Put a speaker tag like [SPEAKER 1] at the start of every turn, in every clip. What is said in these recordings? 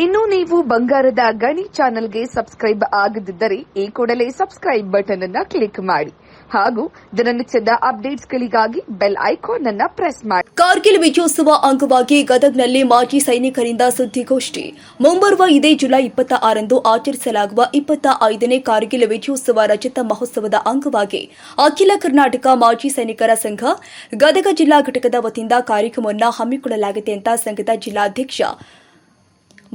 [SPEAKER 1] ಇನ್ನು ನೀವು ಬಂಗಾರದ ಗಣಿ ಚಾನೆಲ್ಗೆ ಸಬ್ಸ್ಕ್ರೈಬ್ ಆಗದಿದ್ದರೆ ಈ ಕೂಡಲೇ ಸಬ್ಸ್ಕ್ರೈಬ್ ಬಟನ್ ಅನ್ನ ಕ್ಲಿಕ್ ಮಾಡಿ. ಹಾಗೂ ದಿನನಿತ್ಯದ ಅಪ್ಡೇಟ್ಸ್ಗಳಿಗಾಗಿ ಬೆಲ್ ಐಕಾನ್ ಅನ್ನ ಪ್ರೆಸ್ ಮಾಡಿ.
[SPEAKER 2] ಕಾರ್ಗಿಲ್ ವಿಜಯೋತ್ಸವ ಅಂಗವಾಗಿ ಗದಗ್ನಲ್ಲಿ ಮಾಜಿ ಸೈನಿಕರಿಂದ ಸುದ್ದಿಗೋಷ್ಠಿ. ಮುಂಬರುವ ಇದೇ ಜುಲೈ ಇಪ್ಪತ್ತ ಆರಂದು ಆಚರಿಸಲಾಗುವ ಇಪ್ಪತ್ತ ಐದನೇ ಕಾರ್ಗಿಲ್ ವಿಜಯೋತ್ಸವ ರಚಿತ ಮಹೋತ್ಸವದ ಅಂಗವಾಗಿ ಅಖಿಲ ಕರ್ನಾಟಕ ಮಾಜಿ ಸೈನಿಕರ ಸಂಘ, ಗದಗ ಜಿಲ್ಲಾ ಘಟಕದ ವತಿಯಿಂದ ಕಾರ್ಯಕ್ರಮವನ್ನು ಹಮ್ಮಿಕೊಳ್ಳಲಾಗಿದೆ ಅಂತ ಸಂಘದ ಜಿಲ್ಲಾಧ್ಯಕ್ಷ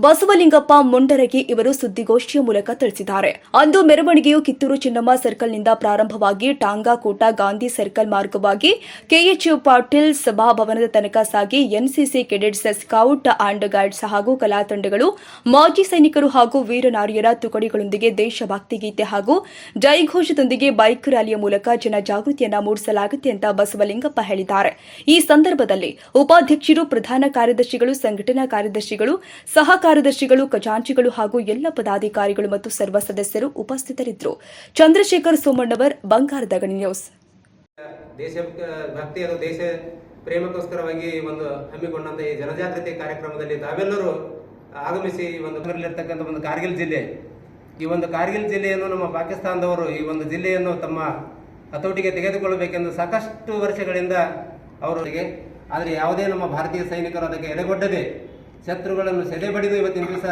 [SPEAKER 2] ಬಸವಲಿಂಗಪ್ಪ ಮುಂಡರಗಿ ಇವರು ಸುದ್ದಿಗೋಷ್ಠಿಯ ಮೂಲಕ ತಿಳಿಸಿದ್ದಾರೆ. ಅಂದು ಮೆರವಣಿಗೆಯು ಕಿತ್ತೂರು ಚಿನ್ನಮ್ಮ ಸರ್ಕಲ್ನಿಂದ ಪ್ರಾರಂಭವಾಗಿ ಟಾಂಗಾಕೋಟ ಗಾಂಧಿ ಸರ್ಕಲ್ ಮಾರ್ಗವಾಗಿ ಕೆಎಚ್ ಪಾಟೀಲ್ ಸಭಾಭವನದ ತನಕ ಸಾಗಿ NCC cadets scout and guides ಹಾಗೂ ಕಲಾ ತಂಡಗಳು ಮಾಜಿ ಸೈನಿಕರು ಹಾಗೂ ವೀರನಾರಿಯರ ತುಕಡಿಗಳೊಂದಿಗೆ ದೇಶಭಕ್ತಿ ಗೀತೆ ಹಾಗೂ ಜೈಘೋಷದೊಂದಿಗೆ ಬೈಕ್ ರ್ಯಾಲಿಯ ಮೂಲಕ ಜನಜಾಗೃತಿಯನ್ನ ಮೂಡಿಸಲಾಗುತ್ತೆ ಅಂತ ಬಸವಲಿಂಗಪ್ಪ ಹೇಳಿದ್ದಾರೆ. ಈ ಸಂದರ್ಭದಲ್ಲಿ ಉಪಾಧ್ಯಕ್ಷರು, ಪ್ರಧಾನ ಕಾರ್ಯದರ್ಶಿಗಳು, ಸಂಘಟನಾ ಕಾರ್ಯದರ್ಶಿಗಳು ಸಹ ಕಾರ್ಯದರ್ಶಿಗಳು, ಖಜಾಂಚಿಗಳು ಹಾಗೂ ಎಲ್ಲ ಪದಾಧಿಕಾರಿಗಳು ಮತ್ತು ಸರ್ವ ಸದಸ್ಯರು ಉಪಸ್ಥಿತರಿದ್ದರು. ಚಂದ್ರಶೇಖರ್ ಸೋಮಣ್ಣವರ್, ಬಂಗಾರದ ಗಣಿ ನ್ಯೂಸ್.
[SPEAKER 3] ಭಕ್ತಿ ಅಥವಾ ದೇಶ ಪ್ರೇಮಕ್ಕೋಸ್ಕರವಾಗಿ ಒಂದು ಹಮ್ಮಿಕೊಂಡಂತ ಈ ಜನಜಾಗೃತಿ ಕಾರ್ಯಕ್ರಮದಲ್ಲಿ ತಾವೆಲ್ಲರೂ ಆಗಮಿಸಿ ಈ ಒಂದು ಊರಲ್ಲಿರ್ತಕ್ಕಂಥ ಒಂದು ಕಾರ್ಗಿಲ್ ಜಿಲ್ಲೆ. ಈ ಒಂದು ಕಾರ್ಗಿಲ್ ಜಿಲ್ಲೆಯನ್ನು ನಮ್ಮ ಪಾಕಿಸ್ತಾನದವರು ಈ ಒಂದು ಜಿಲ್ಲೆಯನ್ನು ತಮ್ಮ ಹತೋಟಿಗೆ ತೆಗೆದುಕೊಳ್ಳಬೇಕೆಂದು ಸಾಕಷ್ಟು ವರ್ಷಗಳಿಂದ ಅವರಿಗೆ ಆದರೆ ಯಾವುದೇ ನಮ್ಮ ಭಾರತೀಯ ಸೈನಿಕರು ಅದಕ್ಕೆ ಎಡೆಗೊಡ್ಡದೆ ಶತ್ರುಗಳನ್ನು ಸೆದೆ ಬಡಿದು ಇವತ್ತಿನ ದಿವಸ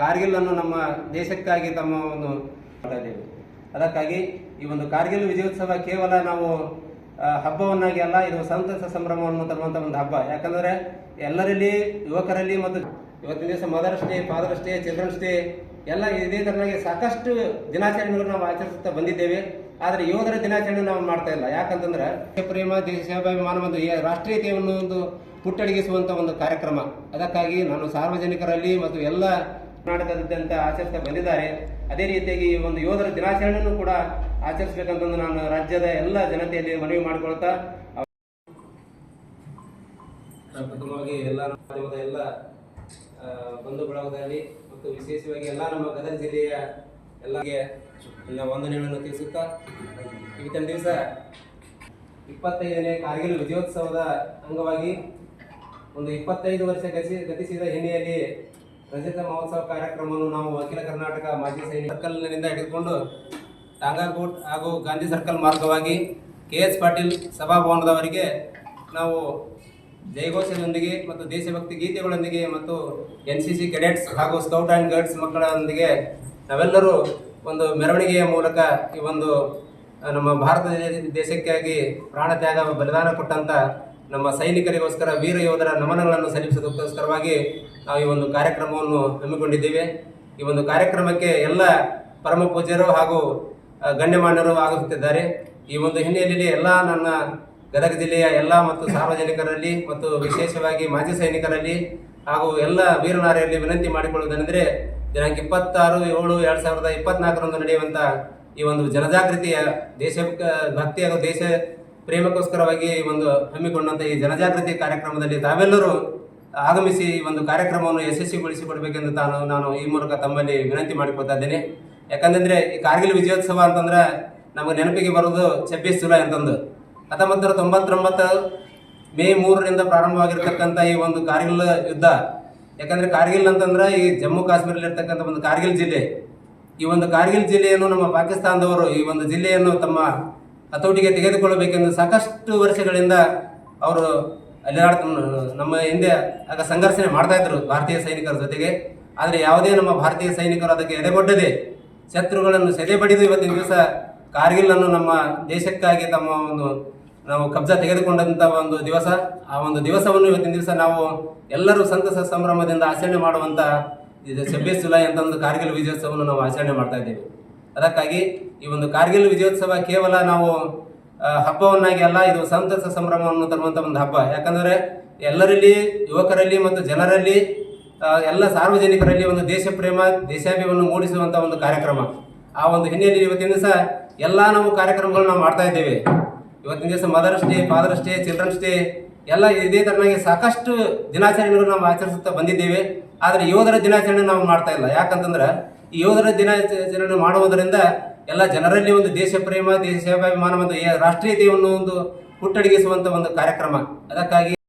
[SPEAKER 3] ಕಾರ್ಗಿಲ್ ಅನ್ನು ನಮ್ಮ ದೇಶಕ್ಕಾಗಿ ತಮ್ಮ ಒಂದು ಮಾಡಿದ್ದೇವೆ. ಅದಕ್ಕಾಗಿ ಈ ಒಂದು ಕಾರ್ಗಿಲ್ ವಿಜಯೋತ್ಸವ ಕೇವಲ ನಾವು ಹಬ್ಬವನ್ನಾಗಿ ಅಲ್ಲ, ಇದು ಸಂತಸ ಸಂಭ್ರಮವನ್ನು ತರುವಂತ ಒಂದು ಹಬ್ಬ. ಯಾಕಂದ್ರೆ ಎಲ್ಲರಲ್ಲಿ, ಯುವಕರಲ್ಲಿ ಮತ್ತು ಇವತ್ತಿನ ದಿವಸ mother's day father's day children's day ಎಲ್ಲ ಇದೇ ತರನಾಗಿ ಸಾಕಷ್ಟು ದಿನಾಚರಣೆಗಳನ್ನು ನಾವು ಆಚರಿಸುತ್ತಾ ಬಂದಿದ್ದೇವೆ. ಆದ್ರೆ ಯೋಧರ ದಿನಾಚರಣೆ ನಾವು ಮಾಡ್ತಾ ಇಲ್ಲ. ಯಾಕಂತಂದ್ರೆ ಪ್ರೇಮ ದೇಶಾಭಿಮಾನ ಒಂದು ರಾಷ್ಟ್ರೀಯತೆಯನ್ನು ಒಂದು ಪುಟ್ಟಡಗಿಸುವಂತ ಒಂದು ಕಾರ್ಯಕ್ರಮ. ಅದಕ್ಕಾಗಿ ನಾನು ಸಾರ್ವಜನಿಕರಲ್ಲಿ ಮತ್ತು ಎಲ್ಲ ಕರ್ನಾಟಕದಾದ್ಯಂತ ಆಚರಿಸ್ತಾ ಬಂದಿದ್ದಾರೆ. ಅದೇ ರೀತಿಯಾಗಿ ಈ ಒಂದು ಯೋಧರ ದಿನಾಚರಣೆಯನ್ನು ಕೂಡ ಆಚರಿಸಬೇಕಂತಂದು ನಾನು ರಾಜ್ಯದ ಎಲ್ಲ ಜನತೆಯಲ್ಲಿ ಮನವಿ ಮಾಡಿಕೊಳ್ತಾ ಪ್ರಥಮವಾಗಿ ಎಲ್ಲ ಎಲ್ಲ ಬಂಧು ಬಳಗದಲ್ಲಿ ಮತ್ತು ವಿಶೇಷವಾಗಿ ಎಲ್ಲ ನಮ್ಮ ಗದಗ ಜಿಲ್ಲೆಯ ನನ್ನ ವಂದನೆಗಳನ್ನು ತಿಳಿಸುತ್ತಾ ಇವತ್ತಿನ ದಿವಸ ಇಪ್ಪತ್ತೈದನೇ ಕಾರ್ಗಿಲ್ ವಿಜಯೋತ್ಸವದ ಅಂಗವಾಗಿ ಒಂದು ಇಪ್ಪತ್ತೈದು ವರ್ಷ ಗತಿ ಗತಿಸಿದ ಹಿನ್ನೆಲೆಯಲ್ಲಿ ರಜತ ಮಹೋತ್ಸವ ಕಾರ್ಯಕ್ರಮವನ್ನು ನಾವು ಅಖಿಲ ಕರ್ನಾಟಕ ಮಾಜಿ ಸೈನಿಕ ಸರ್ಕಲ್ನಿಂದ ಹಿಡಿದುಕೊಂಡು ಟಾಂಗಾಕೋಟ್ ಹಾಗೂ ಗಾಂಧಿ ಸರ್ಕಲ್ ಮಾರ್ಗವಾಗಿ ಕೆ ಎಸ್ ಪಾಟೀಲ್ ಸಭಾಭವನದವರಿಗೆ ನಾವು ಜಯಘೋಷದೊಂದಿಗೆ ಮತ್ತು ದೇಶಭಕ್ತಿ ಗೀತೆಗಳೊಂದಿಗೆ ಮತ್ತು ಎನ್ ಸಿ ಸಿ ಕೆಡೆಟ್ಸ್ ಹಾಗೂ ಸ್ಕೌಟ್ ಆ್ಯಂಡ್ ಗೈಡ್ಸ್ ಮಕ್ಕಳೊಂದಿಗೆ ನಾವೆಲ್ಲರೂ ಒಂದು ಮೆರವಣಿಗೆಯ ಮೂಲಕ ಈ ಒಂದು ನಮ್ಮ ಭಾರತ ದೇಶಕ್ಕಾಗಿ ಪ್ರಾಣ ತ್ಯಾಗ, ಬಲಿದಾನ ಕೊಟ್ಟಂತ ನಮ್ಮ ಸೈನಿಕರಿಗೋಸ್ಕರ, ವೀರ ಯೋಧರ ನಮನಗಳನ್ನು ಸಲ್ಲಿಸೋದಕ್ಕೋಸ್ಕರವಾಗಿ ನಾವು ಈ ಒಂದು ಕಾರ್ಯಕ್ರಮವನ್ನು ಹಮ್ಮಿಕೊಂಡಿದ್ದೇವೆ. ಈ ಒಂದು ಕಾರ್ಯಕ್ರಮಕ್ಕೆ ಎಲ್ಲ ಪರಮ ಪೂಜ್ಯರು ಹಾಗೂ ಗಣ್ಯಮಾನ್ಯರು ಆಗುತ್ತಿದ್ದಾರೆ ಈ ಒಂದು ಹಿನ್ನೆಲೆಯಲ್ಲಿ ಎಲ್ಲ ನನ್ನ ಗದಗ ಜಿಲ್ಲೆಯ ಎಲ್ಲ ಮತ್ತು ಸಾರ್ವಜನಿಕರಲ್ಲಿ ಮತ್ತು ವಿಶೇಷವಾಗಿ ಮಾಜಿ ಸೈನಿಕರಲ್ಲಿ ಹಾಗೂ ಎಲ್ಲ ವೀರನಾರಿಯಲ್ಲಿ ವಿನಂತಿ ಮಾಡಿಕೊಳ್ಳುವುದೇನೆಂದರೆ ದಿನಾಂಕ ಇಪ್ಪತ್ತಾರು, ಏಳು, ಎರಡು ಸಾವಿರದ ಇಪ್ಪತ್ನಾಲ್ಕರಂದು ನಡೆಯುವಂಥ ಈ ಒಂದು ಜನಜಾಗೃತಿಯ ದೇಶ ಭಕ್ತಿ ಹಾಗೂ ದೇಶ ಪ್ರೇಮಕ್ಕೋಸ್ಕರವಾಗಿ ಈ ಒಂದು ಹಮ್ಮಿಕೊಂಡಂಥ ಈ ಜನಜಾಗೃತಿ ಕಾರ್ಯಕ್ರಮದಲ್ಲಿ ತಾವೆಲ್ಲರೂ ಆಗಮಿಸಿ ಈ ಒಂದು ಕಾರ್ಯಕ್ರಮವನ್ನು ಯಶಸ್ವಿಗೊಳಿಸಿಕೊಡ್ಬೇಕೆಂದು ತಾನು, ನಾನು ಈ ಮೂಲಕ ತಮ್ಮಲ್ಲಿ ವಿನಂತಿ ಮಾಡಿಕೊಳ್ತಾ ಇದ್ದೇನೆ. ಯಾಕಂತಂದರೆ ಈ ಕಾರ್ಗಿಲ್ ವಿಜಯೋತ್ಸವ ಅಂತಂದ್ರೆ ನಮಗೆ ನೆನಪಿಗೆ ಬರೋದು ಛಬ್ಬೀಸ್ ಜುಲೈ ಅಂತಂದು. ಹತ್ತೊಂಬತ್ತು ನೂರ ತೊಂಬತ್ತೊಂಬತ್ತು ಮೇ ಮೂರರಿಂದ ಪ್ರಾರಂಭವಾಗಿರ್ತಕ್ಕಂಥ ಈ ಒಂದು ಕಾರ್ಗಿಲ್ ಯುದ್ಧ ಯಾಕಂದ್ರೆ ಕಾರ್ಗಿಲ್ ಅಂತಂದ್ರೆ ಈ ಜಮ್ಮು ಕಾಶ್ಮೀರಲ್ಲಿರ್ತಕ್ಕಂಥ ಒಂದು ಕಾರ್ಗಿಲ್ ಜಿಲ್ಲೆ. ಈ ಒಂದು ಕಾರ್ಗಿಲ್ ಜಿಲ್ಲೆಯನ್ನು ನಮ್ಮ ಪಾಕಿಸ್ತಾನದವರು ಈ ಒಂದು ಜಿಲ್ಲೆಯನ್ನು ತಮ್ಮ ಹತೋಟಿಗೆ ತೆಗೆದುಕೊಳ್ಳಬೇಕೆಂದು ಸಾಕಷ್ಟು ವರ್ಷಗಳಿಂದ ಅವರು ಅಲ್ಲಿ ನಮ್ಮ ಹಿಂದೆ ಆಗ ಸಂಘರ್ಷಣೆ ಮಾಡ್ತಾ ಇದ್ರು ಭಾರತೀಯ ಸೈನಿಕರ ಜೊತೆಗೆ. ಆದರೆ ಯಾವುದೇ ನಮ್ಮ ಭಾರತೀಯ ಸೈನಿಕರು ಅದಕ್ಕೆ ಎಡೆಗೊಡ್ಡದೆ ಶತ್ರುಗಳನ್ನು ಸೆದೆ ಬಡಿದು ಇವತ್ತಿನ ದಿವಸ ಕಾರ್ಗಿಲ್ ಅನ್ನು ನಮ್ಮ ದೇಶಕ್ಕಾಗಿ ತಮ್ಮ ಒಂದು ನಾವು ಕಬ್ಜ ತೆಗೆದುಕೊಂಡಂತ ಒಂದು ದಿವಸ, ಆ ಒಂದು ದಿವಸವನ್ನು ಇವತ್ತಿನ ದಿವಸ ನಾವು ಎಲ್ಲರೂ ಸಂತಸ ಸಂಭ್ರಮದಿಂದ ಆಚರಣೆ ಮಾಡುವಂತ ಇದು ಛಬ್ಬೀಸ್ ಜುಲೈ ಅಂತ ಒಂದು ಕಾರ್ಗಿಲ್ ವಿಜಯೋತ್ಸವವನ್ನು ನಾವು ಆಚರಣೆ ಮಾಡ್ತಾ ಇದ್ದೇವೆ. ಅದಕ್ಕಾಗಿ ಈ ಒಂದು ಕಾರ್ಗಿಲ್ ವಿಜಯೋತ್ಸವ ಕೇವಲ ನಾವು ಹಬ್ಬವನ್ನಾಗಿ ಅಲ್ಲ, ಇದು ಸಂತಸ ಸಂಭ್ರಮವನ್ನು ತರುವಂತ ಒಂದು ಹಬ್ಬ. ಯಾಕಂದ್ರೆ ಎಲ್ಲರಲ್ಲಿ, ಯುವಕರಲ್ಲಿ ಮತ್ತು ಜನರಲ್ಲಿ ಎಲ್ಲ ಸಾರ್ವಜನಿಕರಲ್ಲಿ ಒಂದು ದೇಶ ಪ್ರೇಮ ದೇಶಾಭಿವನ್ನು ಮೂಡಿಸುವಂತ ಒಂದು ಕಾರ್ಯಕ್ರಮ. ಆ ಒಂದು ಹಿನ್ನೆಲೆಯಲ್ಲಿ ಇವತ್ತಿನ ದಿವಸ ಎಲ್ಲ ನಾವು ಕಾರ್ಯಕ್ರಮಗಳು ನಾವು ಮಾಡ್ತಾ ಇದ್ದೇವೆ. ಇವತ್ತಿನ ದಿವಸ mother's day father's day children's day ಎಲ್ಲ ಇದೇ ತರನಾಗಿ ಸಾಕಷ್ಟು ದಿನಾಚರಣೆಗಳು ನಾವು ಆಚರಿಸುತ್ತಾ ಬಂದಿದ್ದೇವೆ. ಆದರೆ ಯೋಧರ ದಿನಾಚರಣೆ ನಾವು ಮಾಡ್ತಾ ಇಲ್ಲ. ಯಾಕಂತಂದ್ರೆ ಈ ಯೋಧರ ದಿನಾಚರಣೆ ಮಾಡುವುದರಿಂದ ಎಲ್ಲ ಜನರಲ್ಲಿ ಒಂದು ದೇಶ ಪ್ರೇಮ ದೇಶಾಭಿಮಾನ ಮತ್ತು ಈ ರಾಷ್ಟ್ರೀಯತೆಯನ್ನು ಒಂದು ಹುಟ್ಟಡಗಿಸುವಂಥ ಒಂದು ಕಾರ್ಯಕ್ರಮ. ಅದಕ್ಕಾಗಿ